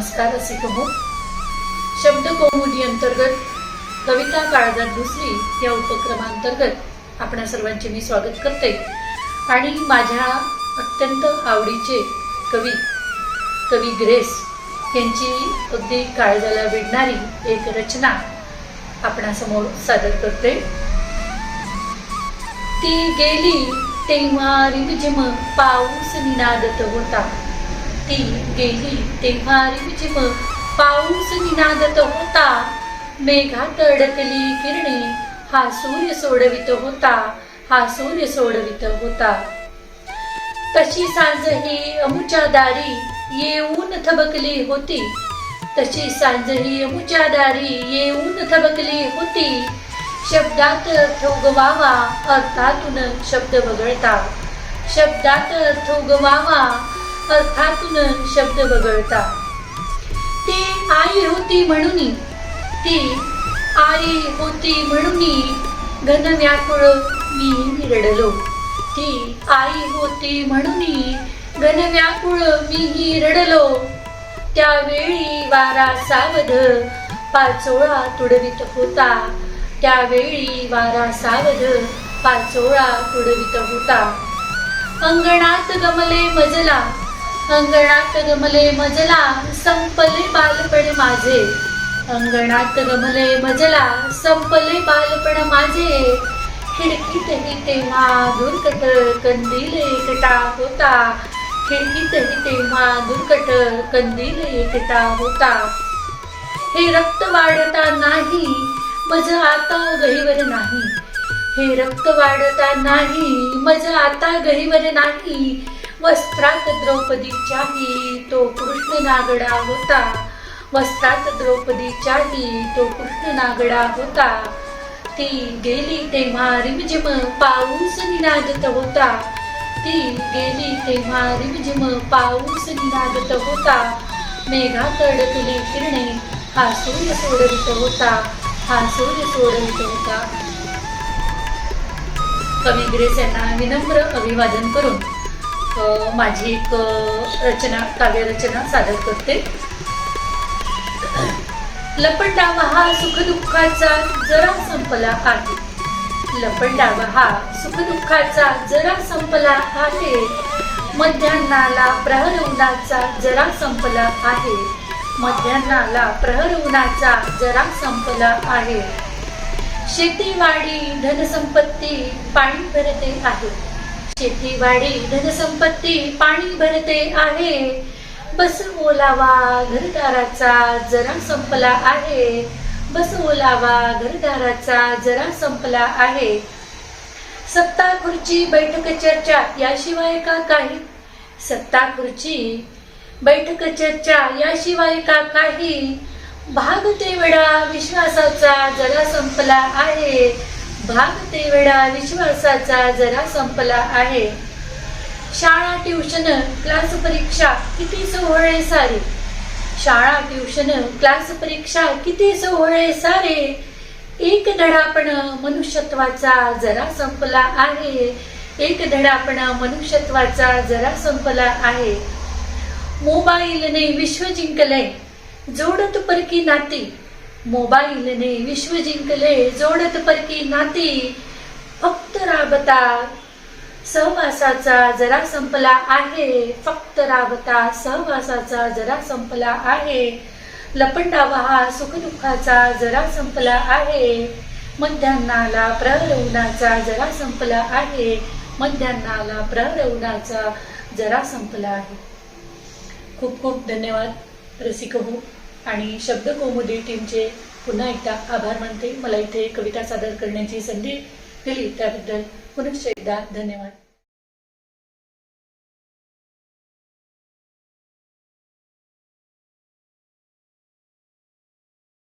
रसिक हो शब्द कौमुदी अंतर्गत कविता काळजात दुसरी या उपक्रमांतर्गत आपणा सर्वांचे मी स्वागत करते. आणि माझ्या अत्यंत आवडीचे कवी कवी ग्रेस यांची अगदी काळजाला भिडणारी एक रचना आपणासमोर सादर करते. ती गेली तेव्हा रिमझिम पाऊस निनादत होता. ती गेली तेव्हा रिमझिम पाऊस निनादत होता मेघात अडकली किरणे हा सूर्य सोडवित होता हा सूर्य सोडवित होता तशी सांज ही अमुच्या दारी येऊन थबकली होती. तशी सांज ही अमुच्या दारी येऊन थबकली होती. शब्दात अर्थ उगवावा अर्थातून शब्द वगळता. शब्दात अर्थ उगवावा अर्थातून शब्द वगळता. ती आई होती म्हणून ती आई होती म्हणून घन व्याकुळ मी रडलो ती आई होती म्हणून घन व्याकुळ मीही रडलो त्यावेळी वारा सावध पाचोळा तुडवित होता. त्यावेळी वारा सावध पाचोळा तुडवित होता. अंगणात गमले मजला अंगणात गमले मजला संपले बालपण माझे. अंगणात गमले मजला संपले बालपण माझे. खिडकीतही तेव्हा दुर्कट कंदील एकटा होता. खिडकीतही तेव्हा दुर्कट कंदील एकटा होता. हे रक्त वाढता नाही मज आता गहिवर नाही. हे रक्त वाढता नाही मज आता गहिवर नाही. वस्त्रात द्रौपदीच्याही तो कृष्ण नागडा होता. वस्त्रात द्रौपदीच्याही तो कृष्ण नागडा होता. ती गेली तेव्हा रिमझिम पाऊस निनादत होता. ती गेली तेव्हा रिमझिम पाऊस निनादत होता. मेघात अडकली किरणे हा सूर्य सोडवित होता. हा सूर्य सोडवित होता. कवी ग्रेस यांना विनम्र अभिवादन करून माझी एक रचना काव्यरचना सादर करते. लपंडावा हा सुखदुःखाचा जरा संपला आहे. लपंडावा हा सुखदुःखाचा जरा संपला आहे. मध्यान्नाला प्रहर उन्हाचा जरा संपला आहे. मध्यान्नाला प्रहर उन्हाचा जरा संपला आहे. शेतीवाडी धनसंपत्ती पाणी भरते आहे. शेतीवाडी धनसंपत्ती पाणी भरते आहे. बस ओलावा घरदाराचा जरा संपला आहे. बस ओलावा घरदाराचा जरा संपला आहे. सत्ता खुर्ची बैठक चर्चा याशिवाय का काही? सत्ता खुर्ची बैठक चर्चा याशिवाय का काही? भाग तेवढा विश्वासाचा जरा संपला आहे. भाग तेवढा विश्वासाचा जरा संपला आहे. शाळा ट्युशन क्लास परीक्षा किती सोहळे सारे. शाळा ट्युशन क्लास परीक्षा किती सोहळे सारे. एक धडापण मनुष्यत्वाचा जरा संपला आहे. एक धडापण मनुष्यत्वाचा जरा संपला आहे. मोबाईलने विश्व जिंकलंय. जोडत परकी नाती. मोबाईलने विश्व जिंकले जोडत परकी नाती. फक्त राबता सहवासाचा जरा संपला आहे. फक्त राबता सहवासाचा जरा संपला आहे. लपंडावा हा सुखदुःखाचा जरा संपला आहे. मध्यान्नाला प्रहर जरा संपला आहे. मध्यान्नाला प्रहर जरा संपला आहे. खूप खूप धन्यवाद रसिक हो आणि शब्द कौमुदी टीमचे पुन्हा एकदा आभार मानते. मला इथे कविता सादर करण्याची संधी दिली. त्याबद्दल पुनश्च एकदा धन्यवाद.